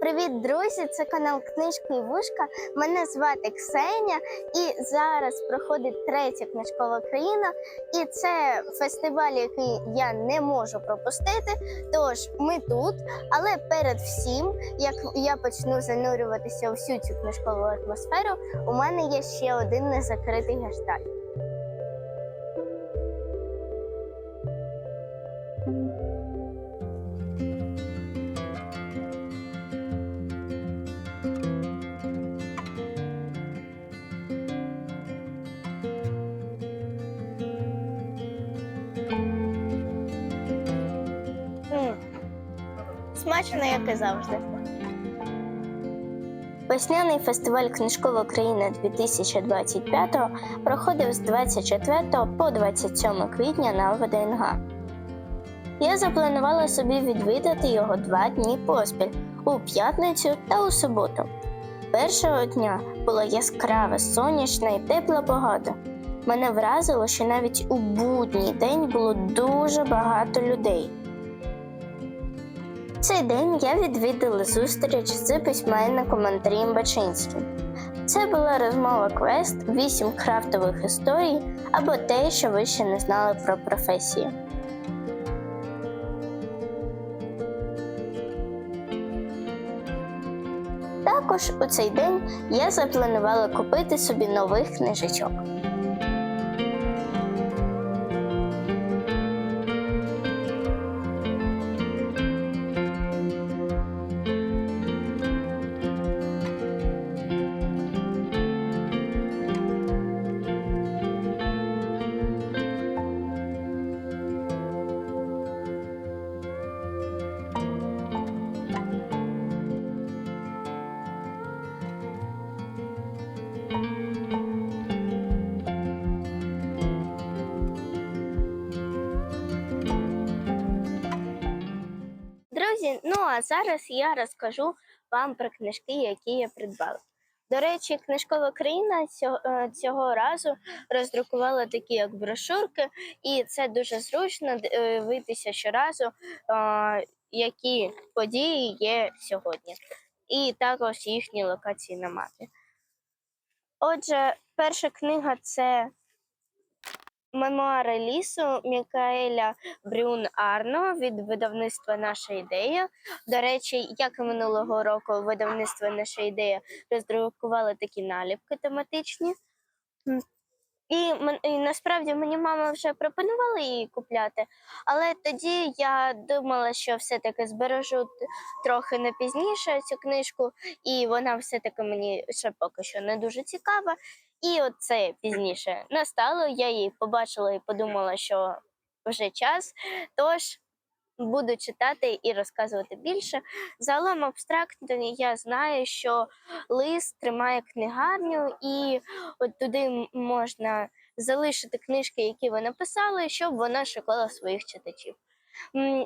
Привіт, друзі! Це канал Книжки і Вушка. Мене звати Ксеня, і зараз проходить третя книжкова країна. І це фестиваль, який я не можу пропустити. Тож ми тут. Але перед всім, як я почну занурюватися у всю цю книжкову атмосферу, у мене є ще один незакритий гештальт. Смачно, як і завжди. Весняний фестиваль Книжкова країна 2025 проходив з 24 по 27 квітня на ВДНГ. Я запланувала собі відвідати його два дні поспіль у п'ятницю та у суботу. Першого дня була яскрава, сонячна і тепла погода. Мене вразило, що навіть у будній день було дуже багато людей. Цей день я відвідала зустріч з письменником Андрієм Бачинським. Це була розмова квест, вісім крафтових історій або те, що ви ще не знали про професію. Також у цей день я запланувала купити собі нових книжечок. А зараз я розкажу вам про книжки, які я придбала. До речі, книжкова країна цього, е, разу роздрукувала такі як брошурки, і це дуже зручно дивитися щоразу, е, які події є сьогодні, і також їхні локації на мапі. Отже, перша книга це Мемуари лісу Мікаеля Брюн Арно від видавництва Наша ідея. До речі, як і минулого року, видавництво Наша ідея роздрукувало такі наліпки тематичні. І, і насправді мені мама вже пропонувала її купляти, але тоді я думала, що все-таки збережу трохи на пізніше цю книжку, і вона все-таки мені ще поки що не дуже цікава. І от це пізніше настало, я її побачила і подумала, що вже час. Тож буду читати і розказувати більше. Загалом абстрактно я знаю, що лист тримає книгарню, і от туди можна залишити книжки, які ви написали, щоб вона шукала своїх читачів.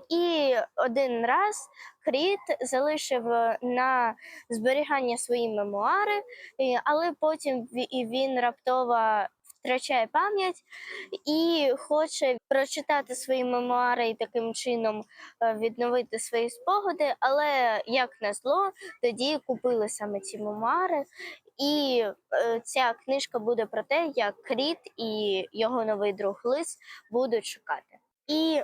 І один раз Кріт залишив е, на зберігання свої мемуари, але потім він раптово втрачає пам'ять і хоче прочитати свої мемуари і таким чином е, відновити свої спогади. Але як назло, тоді купили саме ці мемуари. І е, ця книжка буде про те, як Кріт і його новий друг Лис будуть шукати. І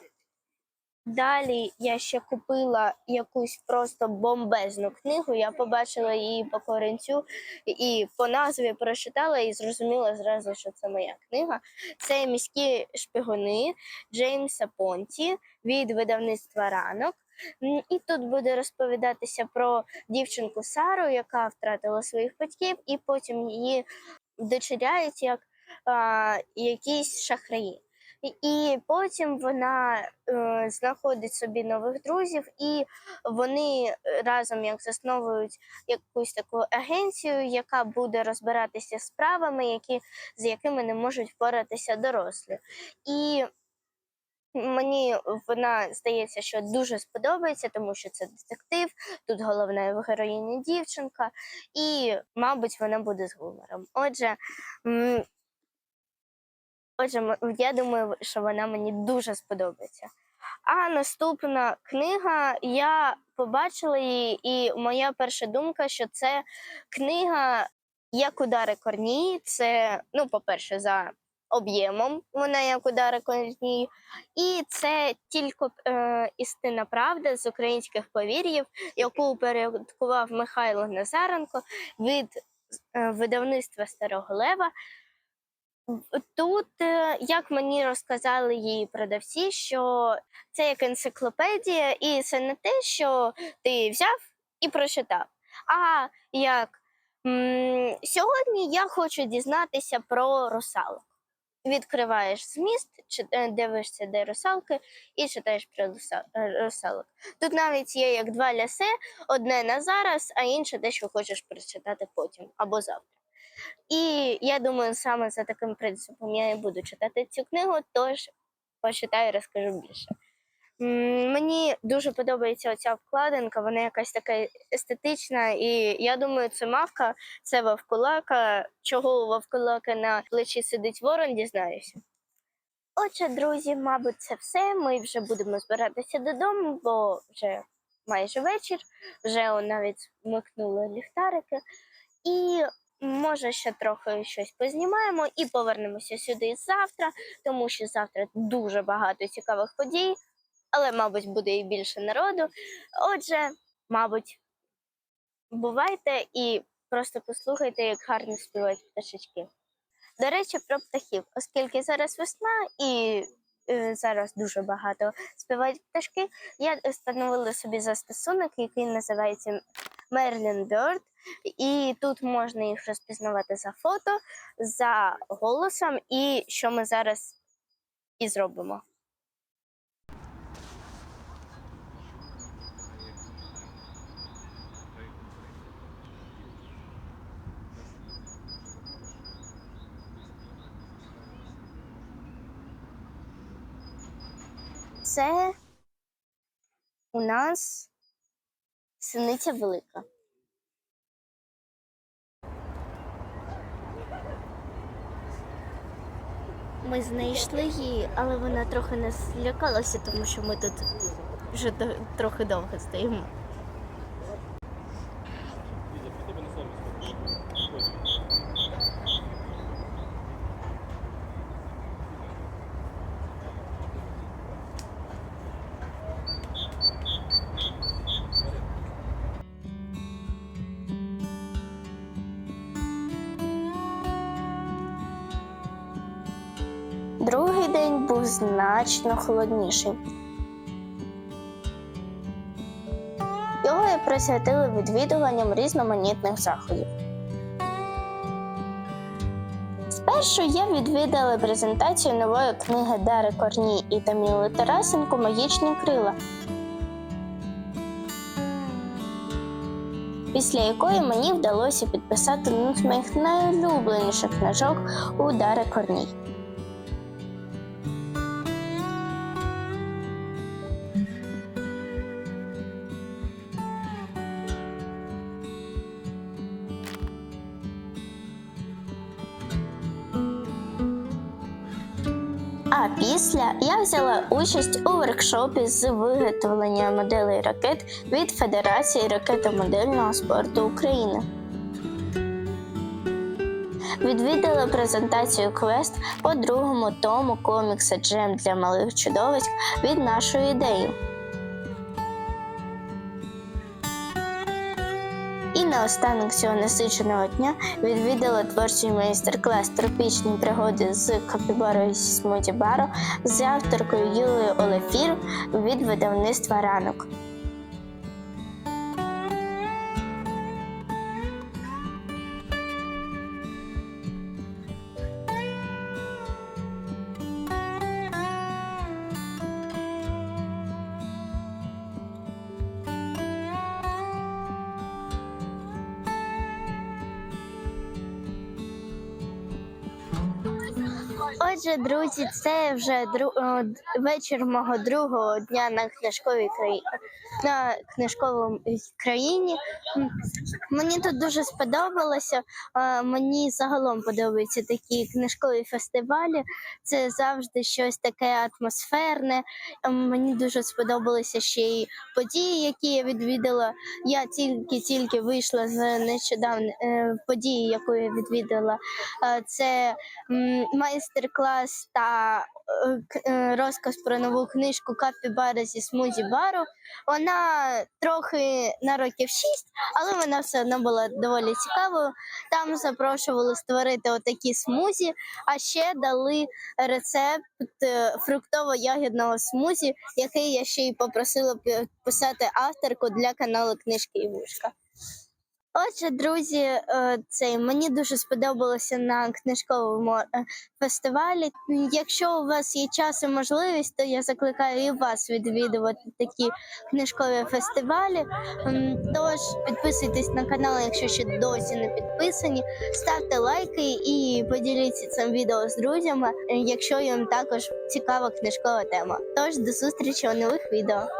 Далі я ще купила якусь просто бомбезну книгу. Я побачила її по корінцю і по назві прочитала і зрозуміла зразу, що це моя книга. Це міські шпигуни Джеймса Понті від видавництва ранок. І тут буде розповідатися про дівчинку Сару, яка втратила своїх батьків, і потім її вдочеряють як а, якісь шахраї. І- потім вона е, знаходить собі нових друзів, і вони разом як засновують якусь таку агенцію, яка буде розбиратися з справами, які, з якими не можуть впоратися дорослі. І Мені вона здається, що дуже сподобається, тому що це детектив. Тут головна героїня дівчинка, і, мабуть, вона буде з гумором. Отже, отже, я думаю, що вона мені дуже сподобається. А наступна книга я побачила її, і моя перша думка, що це книга як удари корні. Це, ну, по-перше, за об'ємом вона як удари корні, і це тільки е, істинна правда з українських повір'їв, яку упорядкував Михайло Назаренко від е, видавництва Старого Лева. Тут, е, як мені розказали її продавці, що це як енциклопедія, і це не те, що ти взяв і прочитав. А як сьогодні я хочу дізнатися про русалок. Відкриваєш зміст, чи- е, дивишся, де русалки, і читаєш про е, русалок. Тут навіть є як два лясе: одне на зараз, а інше те, що хочеш прочитати потім або завтра. І я думаю, саме за таким принципом я і буду читати цю книгу, тож почитаю і розкажу більше. Мені дуже подобається оця вкладинка, вона якась така естетична, і я думаю, це мавка, це вовкулака. Чого у вовкулака на плечі сидить ворон, дізнаюся. Отже, друзі, мабуть, це все. Ми вже будемо збиратися додому, бо вже майже вечір, вже навіть вмикнули ліхтарики. І може ще трохи щось познімаємо і повернемося сюди завтра, тому що завтра дуже багато цікавих подій, але, мабуть, буде і більше народу. Отже, мабуть, бувайте і просто послухайте, як гарно співають пташечки. До речі, про птахів, оскільки зараз весна і е, зараз дуже багато співають пташки, я встановила собі застосунок, який називається Merlin Bird. І тут можна їх розпізнавати за фото, за голосом, і що ми зараз і зробимо. Це у нас синиця велика. Ми знайшли її, але вона трохи нас лякалася, тому що ми тут вже трохи довго стоїмо. Значно холодніший. Його і присвятили відвідуванням різноманітних заходів. Спершу я відвідала презентацію нової книги Дари Корній і Таміли Тарасенко Магічні крила, після якої мені вдалося підписати одну з моїх найулюбленіших книжок у Дари Корній. А після я взяла участь у воркшопі з виготовлення моделей ракет від Федерації ракетомодельного спорту України. Відвідала презентацію квест по другому тому комікса Джем для малих чудовиськ від нашої ідеї. І наостанок цього насиченого дня відвідала творчий майстер-клас Тропічні пригоди з Капібарою Смуті Баро з авторкою Юлією Олефір від видавництва ранок. Отже, друзі, це вже дру... вечір мого другого дня на книжковій краї... на книжковому країні. Мені тут дуже сподобалося. Мені загалом подобаються такі книжкові фестивалі. Це завжди щось таке атмосферне. Мені дуже сподобалися ще й події, які я відвідала. Я тільки-тільки вийшла з нещодавно е, події, яку я відвідала. Це м, майстер-клас та е, е, розказ про нову книжку Капібара зі смузі бару. Вона трохи на років 6, але вона все одно була доволі цікавою. Там запрошували створити отакі смузі, а ще дали рецепт е, фруктово-ягідного смузі, який я ще й попросила писати авторку для каналу Книжки і вушка. Отже, друзі, е, цей мені дуже сподобалося на книжковому е, фестивалі. Якщо у вас є час і можливість, то я закликаю і вас відвідувати такі книжкові фестивалі. Тож підписуйтесь на канал, якщо ще досі не підписані. Ставте лайки і поділіться цим відео з друзями, якщо їм також цікава книжкова тема. Тож до зустрічі у нових відео.